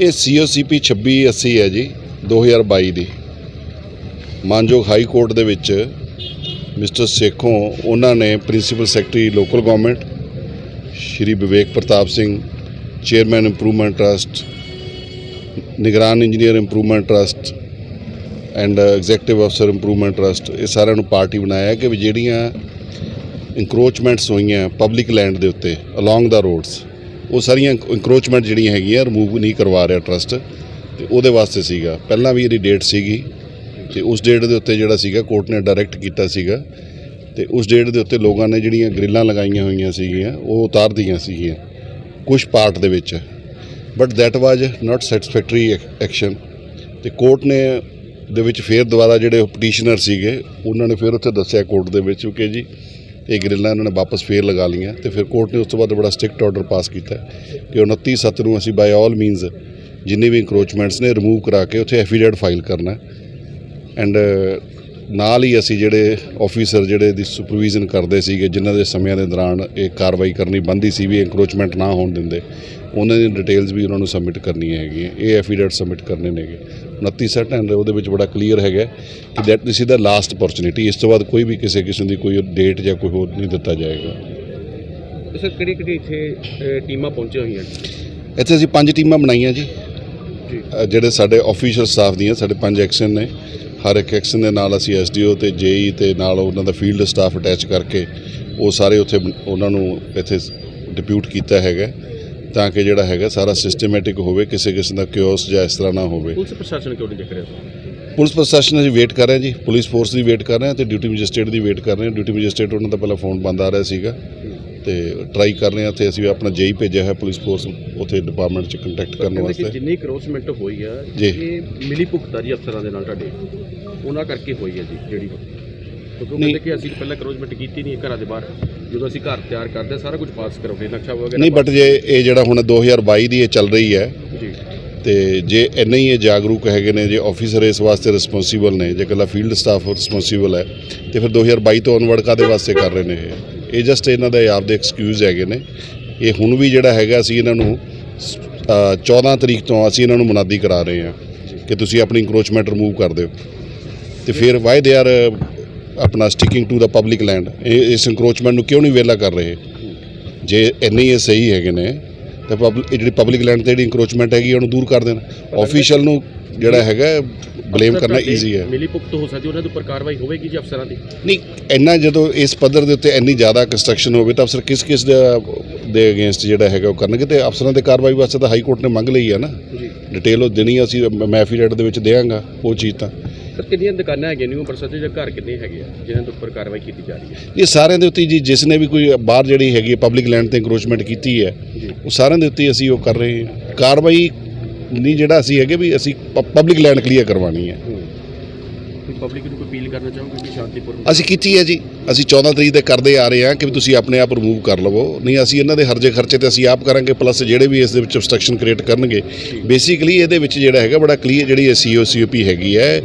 ਇਹ ਸੀਓਸੀਪੀ 2680 ਹੈ ਜੀ 2022 ਦੀ। ਮਾਨਯੋਗ ਹਾਈ ਕੋਰਟ ਦੇ ਵਿੱਚ ਮਿਸਟਰ ਸੇਖੋਂ ਉਹਨਾਂ ਨੇ principal secretary local government, Shri Vivek Pratap Singh, chairman improvement trust, ਨਿਗਰਾਨ engineer improvement trust and executive ਅਫਸਰ ਇੰਪਰੂਵਮੈਂਟ ਟਰਸਟ, ਇਹ ਸਾਰਿਆਂ ਨੂੰ ਪਾਰਟੀ ਬਣਾਇਆ ਕਿ ਵੀ ਜਿਹੜੀਆਂ ਇਨਕਰੋਚਮੈਂਟਸ ਹੋਈਆਂ ਪਬਲਿਕ ਲੈਂਡ ਦੇ ਉੱਤੇ ਅਲੋਂਗ ਦਾ ਰੋਡਸ ਉਹ ਸਾਰੀਆਂ ਇਨਕਰੋਚਮੈਂਟ ਜਿਹੜੀਆਂ ਹੈਗੀਆਂ ਰਿਮੂਵ ਨਹੀਂ ਕਰਵਾ ਰਿਹਾ ਟਰਸਟ ਤੇ ਉਹਦੇ ਵਾਸਤੇ ਸੀਗਾ। ਪਹਿਲਾਂ ਵੀ ਇਹਦੀ ਡੇਟ ਸੀਗੀ, ਤੇ ਉਸ ਡੇਟ ਦੇ ਉੱਤੇ ਜਿਹੜਾ ਸੀਗਾ ਕੋਰਟ ਨੇ ਡਾਇਰੈਕਟ ਕੀਤਾ ਸੀਗਾ, ਤੇ ਉਸ ਡੇਟ ਦੇ ਉੱਤੇ ਲੋਕਾਂ ਨੇ ਜਿਹੜੀਆਂ ਗ੍ਰਿਲਾਂ ਲਗਾਈਆਂ ਹੋਈਆਂ ਸੀਗੀਆਂ, ਉਹ ਉਤਾਰ ਦਿੱਤੀਆਂ ਸੀਗੀਆਂ ਕੁਝ ਪਾਰਟ ਦੇ ਵਿੱਚ। But that was not satisfactory action ਤੇ ਕੋਰਟ ਨੇ ਦੇ ਵਿੱਚ ਫੇਰ ਦੁਬਾਰਾ ਜਿਹੜੇ ਪਟੀਸ਼ਨਰ ਸੀਗੇ, ਉਹਨਾਂ ਨੇ ਫਿਰ ਉੱਥੇ ਦੱਸਿਆ ਕੋਰਟ ਦੇ ਵਿੱਚ ਕਿ ਜੀ ਇਹ ਗ੍ਰਿਲਾਂ ਇਹਨਾਂ ਨੇ ਵਾਪਸ ਫੇਰ ਲਗਾ ਲਈਆਂ ਤੇ ਫਿਰ ਕੋਰਟ ਨੇ ਉਸ ਤੋਂ ਬਾਅਦ ਬੜਾ ਸਟ੍ਰਿਕਟ ਆਰਡਰ ਪਾਸ ਕੀਤਾ ਕਿ 29 ਸੱਤ ਨੂੰ ਅਸੀਂ ਬਾਈ ਆਲ ਮੀਨਸ ਜਿੰਨੇ ਵੀ ਇਨਕਰੋਚਮੈਂਟਸ ਨੇ ਰਿਮੂਵ ਕਰਾ ਕੇ ਉੱਥੇ ਐਫੀਡੇਵਿਟ ਫਾਈਲ ਕਰਨਾ ਐਂਡ ਨਾਲ ਹੀ ਅਸੀਂ ਜਿਹੜੇ ਆਫੀਸਰ ਜਿਹੜੇ ਦੀ ਸੁਪਰਵੀਜ਼ਨ ਕਰਦੇ ਸੀਗੇ, ਜਿਨ੍ਹਾਂ ਦੇ ਸਮਿਆਂ ਦੇ ਦੌਰਾਨ ਇਹ ਕਾਰਵਾਈ ਕਰਨੀ ਬੰਦੀ ਸੀ ਵੀ ਇਨਕਰੋਚਮੈਂਟ ਨਾ ਹੋਣ ਦਿੰਦੇ, ਉਹਨਾਂ ਦੀ ਡਿਟੇਲਸ ਵੀ ਉਹਨਾਂ ਨੂੰ ਸਬਮਿਟ ਕਰਨੀਆਂ ਹੈਗੀਆਂ, ਇਹ ਐਫੀਡੇਵਿਟ ਸਬਮਿਟ ਕਰਨੇ ਨੇਗੇ। 29 ਸੈਟ ਐਂਡ ਉਹਦੇ ਵਿੱਚ ਬੜਾ ਕਲੀਅਰ ਹੈਗਾ ਕਿ that this is the last opportunity ਇਸ ਤੋਂ ਬਾਅਦ ਕੋਈ ਵੀ ਕਿਸੇ ਕਿਸਮ ਦੀ ਕੋਈ ਡੇਟ ਜਾਂ ਕੋਈ ਹੋਰ ਨਹੀਂ ਦਿੱਤਾ ਜਾਏਗਾ। ਸਰ ਕਿਹੜੀ ਕਿਹੜੀ ਇੱਥੇ ਟੀਮਾਂ ਪਹੁੰਚੀਆਂ ਹੋਈਆਂ ਇੱਥੇ ਅਸੀਂ ਪੰਜ ਟੀਮਾਂ ਬਣਾਈਆਂ ਜੀ। ਜਿਹੜੇ ਸਾਡੇ ਆਫੀਸ਼ੀਅਲ ਸਟਾਫ ਦੀਆਂ ਸਾਡੇ ਪੰਜ ਐਕਸ਼ਨ ਨੇ। ਹਰ ਇੱਕ ਐਕਸ਼ਨ ਦੇ ਨਾਲ ਅਸੀਂ ਐਸਡੀਓ ਤੇ ਜੇਈ ਤੇ ਨਾਲ ਉਹਨਾਂ ਦਾ ਫੀਲਡ ਸਟਾਫ ਅਟੈਚ ਕਰਕੇ ਉਹ ਸਾਰੇ ਉੱਥੇ ਉਹਨਾਂ ਨੂੰ ਇੱਥੇ ਡਿਪਿਊਟ ਕੀਤਾ ਹੈਗਾ। ਤਾਂ ਕਿ ਜਿਹੜਾ ਹੈਗਾ ਸਾਰਾ ਸਿਸਟਮੈਟਿਕ ਹੋਵੇ ਕਿਸੇ ਕਿਸਮ ਦਾ ਕਿਓਸ ਜਾਂ ਇਸ ਤਰ੍ਹਾਂ ਨਾ ਹੋਵੇ। ਪੁਲਿਸ ਪ੍ਰਸ਼ਾਸਨ ਕਿਉਂ ਨਹੀਂ ਦੇਖ ਰਿਹਾ? ਪੁਲਿਸ ਪ੍ਰਸ਼ਾਸਨ ਅਸੀਂ ਵੇਟ ਕਰ ਰਹੇ ਜੀ। ਪੁਲਿਸ ਫੋਰਸ ਦੀ ਵੇਟ ਕਰ ਰਹੇ ਤੇ ਡਿਊਟੀ ਮੈਜਿਸਟ੍ਰੇਟ ਦੀ ਵੇਟ ਕਰ ਰਹੇ ਡਿਊਟੀ ਮੈਜਿਸਟ੍ਰੇਟ ਉਹਨਾਂ ਦਾ ਪਹਿਲਾਂ ਫੋਨ ਬੰਦ ਆ ਰਿਹਾ ਸੀਗਾ ਤੇ ਟਰਾਈ ਕਰ ਰਹੇ ਹਾਂ ਤੇ ਅਸੀਂ ਆਪਣਾ ਜੇਈ ਭੇਜਿਆ ਹੈ ਪੁਲਿਸ ਫੋਰਸ ਉੱਥੇ ਡਿਪਾਰਟਮੈਂਟ 'ਚ ਕੰਟੈਕਟ ਕਰਨ ਵਾਸਤੇ। ਜਿੰਨੀ ਕਰੋਸਮੈਂਟ ਹੋਈ ਆ ਜੀ। ਇਹ ਮਿਲੀ ਭੁਗਤਾ ਜੀ ਅਫਸਰਾਂ ਦੇ ਨਾਲ ਤੁਹਾਡੇ। ਉਹਨਾਂ ਕਰਕੇ ਹੋਈ ਹੈ ਜੀ ਜਿਹੜੀ ਕਿਉਂਕਿ ਉਹ ਨਹੀਂ। ਕਹਿੰਦੇ ਕਿ ਅਸੀਂ ਪਹਿਲਾਂ ਕਰੋਸਮੈਂਟ ਕੀਤੀ ਨਹੀਂ ਘਰਾਂ ਦੇ ਬਾਹਰ। ਜਦੋਂ ਅਸੀਂ ਘਰ ਤਿਆਰ ਕਰਦੇ ਸਾਰਾ ਕੁਝ ਪਾਸ ਕਰਾਉਂਦੇ ਨਕਸ਼ਾ ਵਗੈਰਾ ਨਹੀਂ ਬਟ ਜੇ ਇਹ ਜਿਹੜਾ ਹੁਣ 2022 ਦੀ ਇਹ ਚੱਲ ਰਹੀ ਹੈ ਜੀ। ਤੇ ਜੇ ਇੰਨੇ ਹੀ ਇਹ ਜਾਗਰੂਕ ਹੈਗੇ ਨੇ ਜੇ ਆਫੀਸਰ ਇਸ ਵਾਸਤੇ ਰਿਸਪੌਂਸੀਬਲ ਨੇ ਜੇ ਇਕੱਲਾ ਫੀਲਡ ਸਟਾਫ ਰਿਸਪੌਂਸੀਬਲ ਹੈ ਤੇ ਫਿਰ 2022 ਤੋਂ ਅਨਵਰਡ ਕਾਦੇ ਵਾਸਤੇ ਕਰ ਰਹੇ ਨੇ ਇਹ? ਇਹ ਜਸਟ ਇਹਨਾਂ ਦੇ ਆਪਦੇ ਐਕਸਕਿਊਜ਼ ਹੈਗੇ ਨੇ। ਇਹ ਹੁਣ ਵੀ ਜਿਹੜਾ ਹੈਗਾ ਅਸੀਂ ਇਹਨਾਂ ਨੂੰ ਅ, 14 ਤਰੀਕ ਤੋਂ ਅਸੀਂ ਇਹਨਾਂ ਨੂੰ ਮੁਨਾਦੀ ਕਰਾ ਰਹੇ ਹਾਂ ਕਿ ਤੁਸੀਂ ਆਪਣੀ ਇਨਕਰੋਚਮੈਂਟ ਰਿਮੂਵ ਕਰ ਦਿਓ। ਤੇ ਫਿਰ ਵਾਈ ਦੇ ਆਰ ਆਪਣਾ sticking to the public land ਇਹ ਇਸ ਇਨਕਰੋਚਮੈਂਟ ਨੂੰ ਕਿਉਂ ਨਹੀਂ ਵੇਲਾ ਕਰ ਰਹੇ? ਜੇ ਇੰਨੇ ਹੀ ਸਹੀ ਹੈਗੇ ਨੇ ਤਾਂ ਪਬਲਿਕ ਜਿਹੜੀ ਪਬਲਿਕ ਲੈਂਡ ਤੇ ਜਿਹੜੀ ਇਨਕਰੋਚਮੈਂਟ ਹੈਗੀ ਉਹਨੂੰ ਦੂਰ ਕਰ ਦੇਣ। ਆਫੀਸ਼ੀਅਲ ਨੂੰ ਜਿਹੜਾ ਹੈਗਾ ਬਲੇਮ ਕਰਨਾ ਈਜ਼ੀ ਹੈ। ਮਿਲੀ ਭੁਗਤ ਹੋ ਸਕਦੀ ਉਹਨਾਂ ਦੇ ਉੱਪਰ ਕਾਰਵਾਈ ਹੋਵੇਗੀ ਜੀ ਅਫਸਰਾਂ ਦੀ? ਨਹੀਂ ਇੰਨਾ ਜਦੋਂ ਇਸ ਪੱਧਰ ਦੇ ਉੱਤੇ ਇੰਨੀ ਜ਼ਿਆਦਾ ਕੰਸਟਰਕਸ਼ਨ ਹੋਵੇ ਤਾਂ ਅਫਸਰ ਕਿਸ ਕਿਸ ਦੇ ਦੇ ਅਗੇਂਸਟ ਜਿਹੜਾ ਹੈਗਾ ਉਹ ਕਰਨਗੇ? ਤੇ ਅਫਸਰਾਂ ਦੇ ਕਾਰਵਾਈ ਵਾਸਤੇ ਤਾਂ ਹਾਈ ਕੋਰਟ ਨੇ ਮੰਗ ਲਈ ਹੈ ਨਾ। ਜੀ। ਡਿਟੇਲ ਉਹ ਦੇਣੀ ਅਸੀਂ ਮੈਫੀਰੇਟ ਦੇ ਵਿੱਚ ਦੇਵਾਂਗਾ ਉਹ ਚੀਜ਼ ਤਾਂ। ਸਰ ਕਿੰਨੀਆਂ ਦੁਕਾਨਾਂ ਹੈਗੀਆਂ ਨਿਊ ਪਰਸਤ ਦੇ ਘਰ ਕਿੰਨੇ ਹੈਗੇ ਆ ਜਿਨ੍ਹਾਂ ਦੇ ਉੱਪਰ ਕਾਰਵਾਈ ਕੀਤੀ ਜਾ ਰਹੀ ਹੈ? ਇਹ ਸਾਰਿਆਂ ਦੇ ਉੱਤੇ ਜੀ ਜਿਸ ਨੇ ਵੀ ਕੋਈ ਬਾਹਰ ਜਿਹੜੀ ਹੈਗੀ ਪਬਲਿਕ ਲੈਂਡ ਤੇ ਇਨਕਰੋਚਮੈਂਟ ਕੀਤੀ ਹੈ ਜੀ। ਉਹ ਸਾਰਿਆਂ ਦੇ ਉੱਤੇ ਅਸੀਂ ਉਹ ਕਰ ਰਹੇ ਹਾਂ। ਕਾਰਵਾਈ ਨਹੀਂ ਜਿਹੜਾ ਅਸੀਂ ਹੈਗੇ ਵੀ ਅਸੀਂ ਪਬਲਿਕ ਲੈਂਡ ਕਲੀਅਰ ਕਰਵਾਉਣੀ ਹੈ। ਪਬਲਿਕ ਨੂੰ ਅਪੀਲ ਕਰਨਾ ਚਾਹੋਗੇ ਕਿ ਸ਼ਾਂਤੀਪੂਰਨ ਅਸੀਂ ਕੀਤੀ ਹੈ ਜੀ। ਅਸੀਂ 14 ਤਰੀਕ ਤੇ ਕਰਦੇ ਆ ਰਹੇ ਹਾਂ ਕਿ ਤੁਸੀਂ ਆਪਣੇ ਆਪ ਰਿਮੂਵ ਕਰ ਲਵੋ। ਨਹੀਂ ਅਸੀਂ ਇਹਨਾਂ ਦੇ ਹਰਜੇ ਖਰਚੇ ਤੇ ਅਸੀਂ ਆਪ ਕਰਾਂਗੇ ਪਲੱਸ ਜਿਹੜੇ ਵੀ ਇਸ ਦੇ ਵਿੱਚ obstruction ਕ੍ਰੀਏਟ ਕਰਨਗੇ। ਬੇਸਿਕਲੀ ਇਹਦੇ ਵਿੱਚ ਜਿਹੜਾ ਹੈਗਾ ਬੜਾ ਕਲੀਅਰ ਜਿਹੜੀ ਇਹ ਸੀਓ ਸੀਓਪੀ ਹੈਗੀ ਹੈ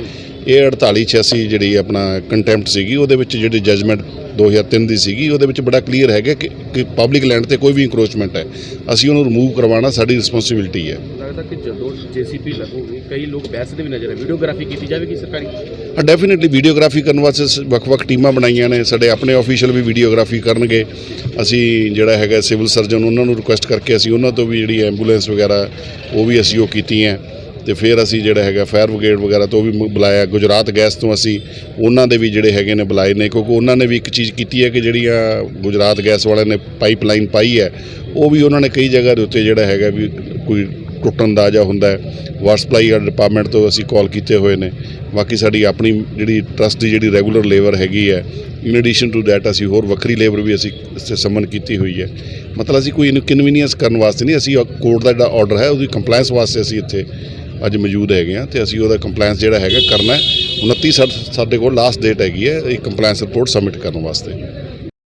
ਇਹ 4886 ਜਿਹੜੀ ਆਪਣਾ ਕੰਟੈਂਪਟ ਸੀਗੀ ਉਹਦੇ ਵਿੱਚ ਜਿਹੜੀ ਜਜਮੈਂਟ 2003 ਦੀ ਸੀਗੀ ਉਹਦੇ ਵਿੱਚ ਬੜਾ ਕਲੀਅਰ ਹੈਗਾ ਕਿ ਕਿ ਪਬਲਿਕ ਲੈਂਡ ਤੇ ਕੋਈ ਵੀ ਇਨਕਰੋਚਮੈਂਟ ਹੈ। ਅਸੀਂ ਉਹਨੂੰ ਰਿਮੂਵ ਕਰਵਾਉਣਾ ਸਾਡੀ ਰਿਸਪੌਂਸਿਬਿਲਟੀ ਹੈ। ਲੱਗਦਾ ਕਿ ਜਦੋਂ ਜੀਸੀਪੀ ਲੱਗੂਗੀ ਕਈ ਲੋਕ ਬਹਿਸ ਦੇ ਵੀ ਨਜ਼ਰ ਆ ਵੀਡੀਓਗ੍ਰਾਫੀ ਕੀਤੀ ਜਾਵੇਗੀ ਸਰਕਾਰੀ? ਹਾਂ ਡੈਫੀਨਿਟਲੀ ਵੀਡੀਓਗ੍ਰਾਫੀ ਕਰਨ ਵਾਸਤੇ ਵੱਖ-ਵੱਖ ਟੀਮਾਂ ਬਣਾਈਆਂ ਨੇ। ਸਾਡੇ ਆਪਣੇ ਆਫੀਸ਼ੀਅਲ ਵੀ ਵੀਡੀਓਗ੍ਰਾਫੀ ਕਰਨਗੇ। ਅਸੀਂ ਜਿਹੜਾ ਹੈਗਾ ਸਿਵਲ ਸਰਜਨ ਉਹਨਾਂ ਨੂੰ ਰਿਕੁਐਸਟ ਕਰਕੇ ਅਸੀਂ ਉਹਨਾਂ ਤੋਂ ਵੀ ਜਿਹੜੀ ਐਂਬੂਲੈਂਸ ਵਗੈਰਾ ਉਹ ਵੀ ਅਸੀਂ ਉਹ ਕੀਤੀਆਂ। ਤੇ ਫਿਰ ਅਸੀਂ ਜਿਹੜਾ ਹੈਗਾ ਫਾਇਰ ਬ੍ਰਿਗੇਡ ਵਗੈਰਾ ਤੋਂ ਵੀ ਬੁਲਾਇਆ। ਗੁਜਰਾਤ ਗੈਸ ਤੋਂ ਅਸੀਂ ਉਹਨਾਂ ਦੇ ਵੀ ਜਿਹੜੇ ਹੈਗੇ ਨੇ ਬੁਲਾਏ ਨੇ, ਕਿਉਂਕਿ ਉਹਨਾਂ ਨੇ ਵੀ ਇੱਕ ਚੀਜ਼ ਕੀਤੀ ਹੈ ਕਿ ਜਿਹੜੀਆਂ ਗੁਜਰਾਤ ਗੈਸ ਵਾਲਿਆਂ ਨੇ ਪਾਈਪਲਾਈਨ ਪਾਈ ਹੈ, ਉਹ ਵੀ ਉਹਨਾਂ ਨੇ ਕਈ ਜਗ੍ਹਾ ਦੇ ਉੱਤੇ ਜਿਹੜਾ ਹੈਗਾ ਵੀ ਕੋਈ ਟੁੱਟਣ ਦਾ ਜਾਂ ਹੁੰਦਾ ਹੈ। ਵਾਟਰ ਸਪਲਾਈ ਡਿਪਾਰਟਮੈਂਟ ਤੋਂ ਅਸੀਂ ਕਾਲ ਕੀਤੇ ਹੋਏ ਨੇ। ਬਾਕੀ ਸਾਡੀ ਆਪਣੀ ਜਿਹੜੀ ਟਰਸਟ ਦੀ ਜਿਹੜੀ ਰੈਗੂਲਰ ਲੇਬਰ ਹੈਗੀ ਹੈ, ਇਨ ਐਡੀਸ਼ਨ ਟੂ ਦੈਟ ਅਸੀਂ ਹੋਰ ਵੱਖਰੀ ਲੇਬਰ ਵੀ ਅਸੀਂ ਇੱਥੇ ਸਮਨ ਕੀਤੀ ਹੋਈ ਹੈ। ਮਤਲਬ ਅਸੀਂ ਕੋਈ ਇਨਕਨਵੀਨੀਅੰਸ ਕਰਨ ਵਾਸਤੇ ਨਹੀਂ, ਅਸੀਂ ਕੋਰਟ ਦਾ ਜਿਹੜਾ ਆਰਡਰ ਹੈ, ਉਹਦੀ ਕੰਪਲਾਈਂਸ ਵਾਸਤੇ ਅਸੀਂ ਇੱਥੇ ਅੱਜ ਮੌਜੂਦ ਹੈਗੇ ਆ ਤੇ ਅਸੀਂ ਉਹਦਾ ਕੰਪਲਾਈਂਸ ਜਿਹੜਾ ਹੈਗਾ ਕਰਨਾ ਹੈ। 29 ਸਾਡੇ ਕੋਲ ਲਾਸਟ ਡੇਟ ਹੈਗੀ ਹੈ, ਇਹ ਕੰਪਲਾਈਂਸ ਰਿਪੋਰਟ ਸਬਮਿਟ ਕਰਨ ਵਾਸਤੇ।